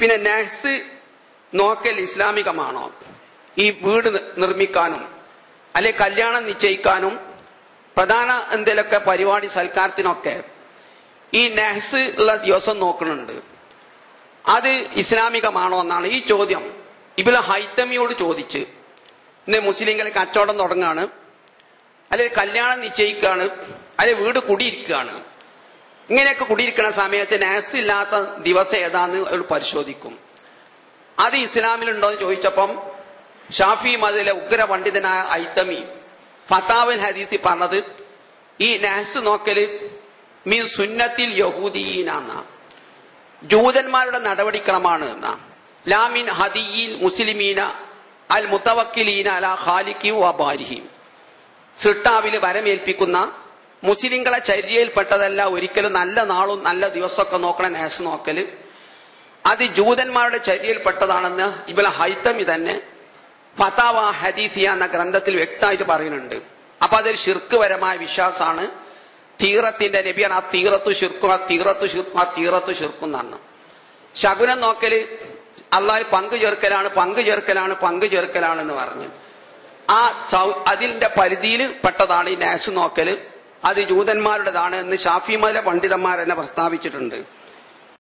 പിന്നെ നഹ്സ് നോക്കൽ ഇസ്ലാമികമാണോ? ഈ വീട് നിർമ്മിക്കാനും അല്ലെ കല്യാണം നിശ്ചയിക്കാനും പ്രധാന എന്തെങ്കിലുമൊക്കെ പരിപാടി സൽക്കാരത്തിനൊക്കെ ഈ നഹ്സ് ഉള്ള ദിവസം നോക്കുന്നുണ്ട് അത് ഇസ്ലാമികമാണോ എന്നാണ് ഈ ചോദ്യം. ഇബിൽ ഹൈത്തമിയോട് ചോദിച്ച്. ഇന്ന് മുസ്ലിങ്ങളെ കച്ചവടം തുടങ്ങാണ്. അല്ലെ കല്യാണം നിശ്ചയിക്കുകയാണ് അല്ലെ വീട് കുടിയിരിക്കുകയാണ് ഇങ്ങനെയൊക്കെ കുടിയിരിക്കുന്ന സമയത്ത് നാസ് ഇല്ലാത്ത ദിവസം ഏതാന്ന് അവർ പരിശോധിക്കും. അത് ഇസ്ലാമിലുണ്ടോ എന്ന് ചോദിച്ചപ്പം ഷാഫി മതിലെ ഉഗ്ര പണ്ഡിതനായ ഐത്തമി ഫത്താവൽ ഹദീസി പറഞ്ഞത് ഈ നാസ് നോക്കൽ മീൻ സുന്നത്തിൽ യഹൂദീനാന്ന. ജൂതന്മാരുടെ നടപടിക്രമാണ് എന്ന. ലാമിൻ ഹദീൻ മുസ്ലിമീന അൽ മുത്തവക്കിലീന അല ഖാലിഖി വബാരിഹിം സിട്ടാവിൽ വരമേൽപ്പിക്കുന്ന മുസ്ലിങ്ങളെ ചര്യയിൽപ്പെട്ടതല്ല ഒരിക്കലും നല്ല നാളും നല്ല ദിവസമൊക്കെ നോക്കണ നേസ് നോക്കൽ. അത് ജൂതന്മാരുടെ ചര്യയിൽപ്പെട്ടതാണെന്ന് ഇവളെ ഹൈത്തമി തന്നെ ഫതാവ ഹദീസിയ എന്ന ഗ്രന്ഥത്തിൽ വ്യക്തമായിട്ട് പറയുന്നുണ്ട്. അപ്പൊ അതൊരു ശിർക്കുപരമായ വിശ്വാസമാണ്. തീറത്തിന്റെ നബിയാണ് ആ തീറത്തു ശിർക്കും ആ തീറത്തു ശിർക്കും ആ തീറത്തു ശിർക്കും എന്നാണ്. ശകുനം നോക്കൽ അള്ളാഹ് പങ്കു ചേർക്കലാണ് പങ്കു ചേർക്കലാണ് പങ്കു ചേർക്കലാണ് എന്ന് പറഞ്ഞു. ആ അതിന്റെ പരിധിയിൽ പെട്ടതാണ് ഈ നാസ് നോക്കൽ. അത് ജൂതന്മാരുടേതാണ് എന്ന് ഷാഫിമല പണ്ഡിതന്മാർ തന്നെ പ്രസ്താവിച്ചിട്ടുണ്ട്.